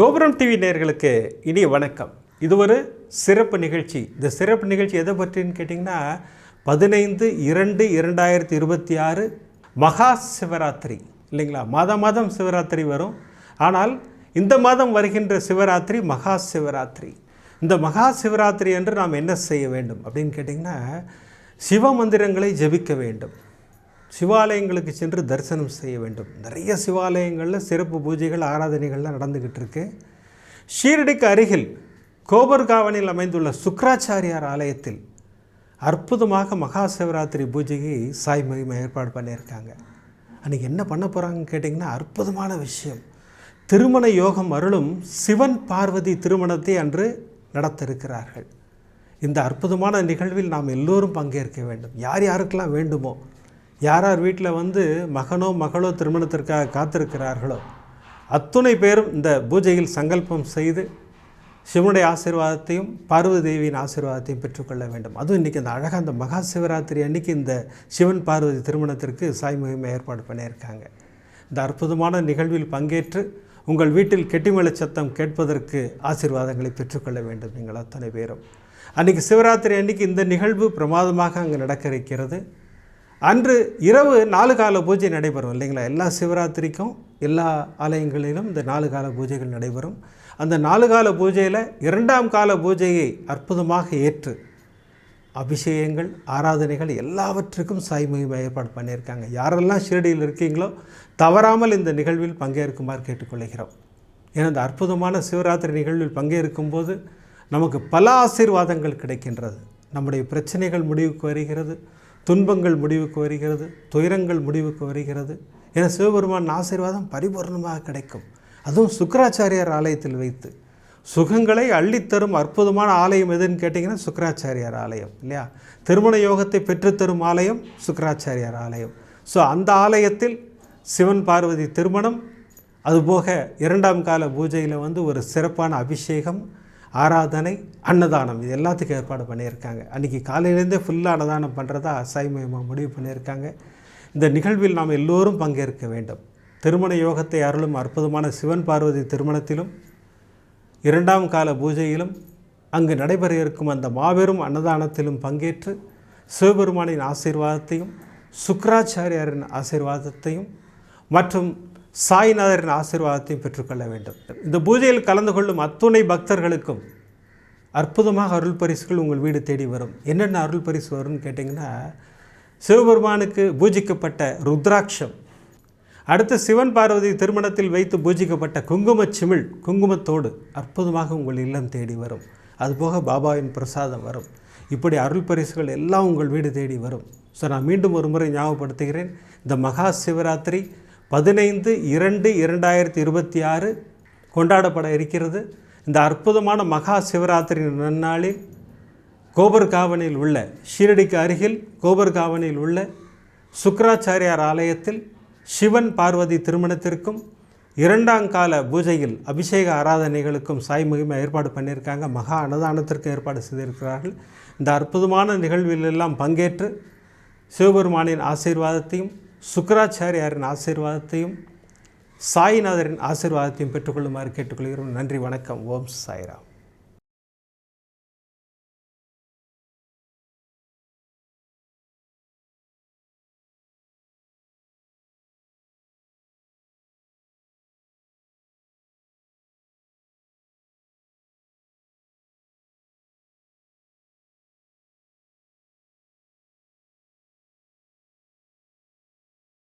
கோபுரம் டிவி நேர்களுக்கு இனிய வணக்கம். இது ஒரு சிறப்பு நிகழ்ச்சி. இந்த சிறப்பு நிகழ்ச்சி எதை பற்றின்னு கேட்டிங்கன்னா பதினைந்து இரண்டு இரண்டாயிரத்தி இருபத்தி ஆறு மகா சிவராத்திரி. இல்லைங்களா? மாதம் மாதம் சிவராத்திரி வரும். ஆனால் இந்த மாதம் வருகின்ற சிவராத்திரி மகா சிவராத்திரி. இந்த மகா சிவராத்திரி என்று நாம் என்ன செய்ய வேண்டும் அப்படின்னு கேட்டிங்கன்னா சிவ மந்திரங்களை ஜெபிக்க வேண்டும். சிவாலயங்களுக்கு சென்று தரிசனம் செய்ய வேண்டும். நிறைய சிவாலயங்களில் சிறப்பு பூஜைகள் ஆராதனைகள்லாம் நடந்துக்கிட்டு இருக்கு ஷீரடிக்கு அருகில் கோபர்காவனில் அமைந்துள்ள சுக்ராச்சாரியார் ஆலயத்தில் அற்புதமாக மகா சிவராத்திரி பூஜையை சாய் மகிமை ஏற்பாடு பண்ணியிருக்காங்க. அன்றைக்கி என்ன பண்ண போகிறாங்கன்னு கேட்டிங்கன்னா அற்புதமான விஷயம். திருமண யோகம் அருளும் சிவன் பார்வதி திருமணத்தை அன்று நடத்த இருக்கிறார்கள் இந்த அற்புதமான நிகழ்வில் நாம் எல்லோரும் பங்கேற்க வேண்டும். யார் யாருக்கெல்லாம் வேண்டுமோ யார் யார் வீட்டில் வந்து மகனோ மகளோ திருமணத்திற்காக காத்திருக்கிறார்களோ அத்துணை பேரும் இந்த பூஜையில் சங்கல்பம் செய்து சிவனுடைய ஆசீர்வாதத்தையும் பார்வதி தேவியின் ஆசீர்வாதத்தையும் பெற்றுக்கொள்ள வேண்டும். அதுவும் இன்றைக்கி அந்த அழகாக அந்த மகா சிவராத்திரி அன்னைக்கு இந்த சிவன் பார்வதி திருமணத்திற்கு சாய் முகிமை ஏற்பாடு பண்ணியிருக்காங்க. இந்த அற்புதமான நிகழ்வில் பங்கேற்று உங்கள் வீட்டில் கெட்டிமலை சத்தம் கேட்பதற்கு ஆசீர்வாதங்களை பெற்றுக்கொள்ள வேண்டும் நீங்கள் அத்தனை பேரும். அன்றைக்கி சிவராத்திரி அன்னைக்கு இந்த நிகழ்வு பிரமாதமாக அங்கே நடக்க இருக்கிறது. அன்று இரவு நாலு கால பூஜை நடைபெறும் இல்லைங்களா? எல்லா சிவராத்திரிக்கும் எல்லா ஆலயங்களிலும் இந்த நாலு கால பூஜைகள் நடைபெறும். அந்த நாலு கால பூஜையில் இரண்டாம் கால பூஜையை அற்புதமாக ஏற்று அபிஷேகங்கள் ஆராதனைகள் எல்லாவற்றுக்கும் சாய் ஏற்பாடு பண்ணியிருக்காங்க. யாரெல்லாம் ஷிரடியில் இருக்கீங்களோ தவறாமல் இந்த நிகழ்வில் பங்கேற்குமாறு கேட்டுக்கொள்கிறோம். ஏன்னா இந்த அற்புதமான சிவராத்திரி நிகழ்வில் பங்கேற்கும் போது நமக்கு பல ஆசீர்வாதங்கள் கிடைக்கின்றது. நம்முடைய பிரச்சனைகள் முடிவுக்கு வருகிறது. துன்பங்கள் முடிவுக்கு வருகிறது துயரங்கள் முடிவுக்கு வருகிறது. என சிவபெருமான் ஆசீர்வாதம் பரிபூர்ணமாக கிடைக்கும். அதுவும் சுக்கராச்சாரியார் ஆலயத்தில் வைத்து. சுகங்களை அள்ளித்தரும் அற்புதமான ஆலயம் எதுன்னு கேட்டிங்கன்னா சுக்கராச்சாரியார் ஆலயம் இல்லையா? திருமண யோகத்தை பெற்றுத்தரும் ஆலயம் சுக்கராச்சாரியார் ஆலயம். ஸோ அந்த ஆலயத்தில் சிவன் பார்வதி திருமணம். அதுபோக இரண்டாம் கால பூஜையில் வந்து ஒரு சிறப்பான அபிஷேகம் ஆராதனை அன்னதானம் இது எல்லாத்துக்கும் ஏற்பாடு பண்ணியிருக்காங்க. அன்றைக்கி காலையிலேருந்தே ஃபுல்லாக அன்னதானம் பண்ணுறதா சாய்மயமாக முடிவு பண்ணியிருக்காங்க. இந்த நிகழ்வில் நாம் எல்லோரும் பங்கேற்க வேண்டும். திருமண யோகத்தை அருளும் அற்புதமான சிவன் பார்வதி திருமணத்திலும் இரண்டாம் கால பூஜையிலும் அங்கு நடைபெற இருக்கும் அந்த மாபெரும் அன்னதானத்திலும் பங்கேற்று சிவபெருமானின் ஆசீர்வாதத்தையும் சுக்கராச்சாரியாரின் ஆசீர்வாதத்தையும் மற்றும் சாய்நாதரின் ஆசீர்வாதத்தையும் பெற்றுக்கொள்ள வேண்டும். இந்த பூஜையில் கலந்து கொள்ளும் அத்துணை பக்தர்களுக்கும் அற்புதமாக அருள் பரிசுகள் உங்கள் வீடு தேடி வரும். என்னென்ன அருள் பரிசு வரும்னு கேட்டிங்கன்னா சிவபெருமானுக்கு பூஜிக்கப்பட்ட ருத்ராட்சம் அடுத்து சிவன் பார்வதி திருமணத்தில் வைத்து பூஜிக்கப்பட்ட குங்கும சிமிழ் குங்குமத்தோடு அற்புதமாக உங்கள் இல்லம் தேடி வரும். அதுபோக பாபாவின் பிரசாதம் வரும். இப்படி அருள் பரிசுகள் எல்லாம் உங்கள் வீடு தேடி வரும். ஸோ நான் மீண்டும் ஒரு முறை ஞாபகப்படுத்துகிறேன். இந்த மகா சிவராத்திரி பதினைந்து இரண்டு இரண்டாயிரத்தி இருபத்தி ஆறு கொண்டாடப்பட இருக்கிறது. இந்த அற்புதமான மகா சிவராத்திரி நன்னாளில் கோபர்காவனில் உள்ள ஷீரடிக்கு அருகில் கோபர்காவனில் உள்ள சுக்கராச்சாரியார் ஆலயத்தில் சிவன் பார்வதி திருமணத்திற்கும் இரண்டாம் கால பூஜையில் அபிஷேக ஆராதனைகளுக்கும் சாய் மகிமை ஏற்பாடு பண்ணியிருக்காங்க. மகா அன்னதானத்திற்கு ஏற்பாடு செய்திருக்கிறார்கள். இந்த அற்புதமான நிகழ்விலெல்லாம் பங்கேற்று சிவபெருமானின் ஆசீர்வாதத்தையும் சுக்கராச்சாரியாரின் ஆசீர்வாதத்தையும் சாய்நாதரின் ஆசீர்வாதத்தையும் பெற்றுக்கொள்ளுமாறு கேட்டுக்கொள்கிறோம். நன்றி வணக்கம். ஓம் சாய்ராம்.